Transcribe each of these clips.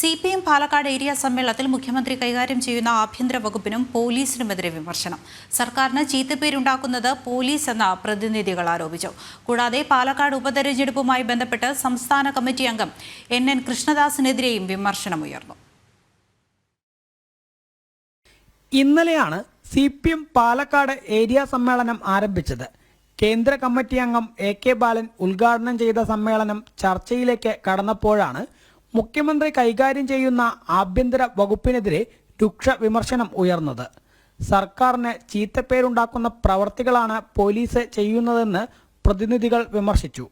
C P M Palakkad area സമ്മേളനത്തിൽ മുഖ്യമന്ത്രി കൈകാര്യം ചെയ്യുന്ന ആഭ്യന്തര വകുപ്പിനും പോലീസിനുമെതിരെ വിമർശനം. സർക്കാരിന് ചീത്തപ്പേരുണ്ടാക്കുന്നത് പോലീസ് എന്ന പ്രതിനിധികൾ ആരോപിച്ചു. കൂടാതെ പാലക്കാട് ഉപതെരഞ്ഞെടുപ്പുമായി ബന്ധപ്പെട്ട് സംസ്ഥാന കമ്മിറ്റി അംഗം എൻ എൻ കൃഷ്ണദാസിനെതിരെയും വിമർശനമുയർന്നു ഇന്നലെയാണ് C P M Palakkad area സമ്മേളനം ആരംഭിച്ചത്. കേന്ദ്ര കമ്മിറ്റി അംഗം എ കെ ബാലൻ ഉദ്ഘാടനം ചെയ്ത സമ്മേളനം ചർച്ചയിലേക്ക് കടന്നപ്പോഴാണ് മുഖ്യമന്ത്രി കൈകാര്യം ചെയ്യുന്ന ആഭ്യന്തര വകുപ്പിനെതിരെ രൂക്ഷ വിമർശനം ഉയർന്നത്. സർക്കാരിന് ചീത്തപ്പേരുണ്ടാക്കുന്ന പ്രവർത്തികളാണ് പോലീസ് ചെയ്യുന്നതെന്ന് പ്രതിനിധികൾ വിമർശിച്ചു.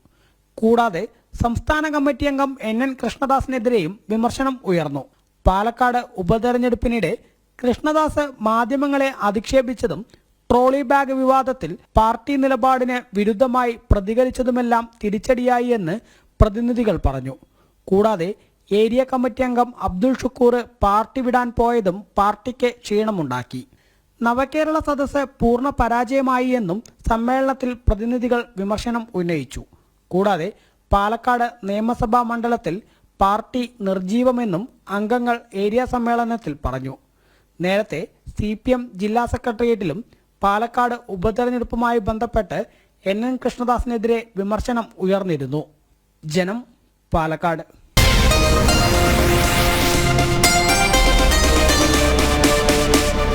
കൂടാതെ സംസ്ഥാന കമ്മിറ്റി അംഗം എൻ എൻ കൃഷ്ണദാസിനെതിരെയും വിമർശനം ഉയർന്നു. പാലക്കാട് ഉപതെരഞ്ഞെടുപ്പിനിടെ കൃഷ്ണദാസ് മാധ്യമങ്ങളെ അധിക്ഷേപിച്ചതും ട്രോളി ബാഗ് വിവാദത്തിൽ പാർട്ടി നിലപാടിന് വിരുദ്ധമായി പ്രതികരിച്ചതുമെല്ലാം തിരിച്ചടിയായി എന്ന് പ്രതിനിധികൾ പറഞ്ഞു. കൂടാതെ ഏരിയ കമ്മിറ്റി അംഗം അബ്ദുൾ ഷുക്കൂർ പാർട്ടി വിടാൻ പോയതും പാർട്ടിക്ക് ക്ഷീണമുണ്ടാക്കി. നവകേരള സദസ്സ് പൂർണ പരാജയമായി എന്നും സമ്മേളനത്തിൽ പ്രതിനിധികൾ വിമർശനം ഉന്നയിച്ചു. കൂടാതെ പാലക്കാട് നിയമസഭാ മണ്ഡലത്തിൽ പാർട്ടി നിർജീവമെന്നും അംഗങ്ങൾ ഏരിയ സമ്മേളനത്തിൽ പറഞ്ഞു. നേരത്തെ സി പി എം ജില്ലാ സെക്രട്ടേറിയറ്റിലും പാലക്കാട് ഉപതെരഞ്ഞെടുപ്പുമായി ബന്ധപ്പെട്ട് എൻ എൻ കൃഷ്ണദാസിനെതിരെ വിമർശനം ഉയർന്നിരുന്നു. ജനം പാലക്കാട്.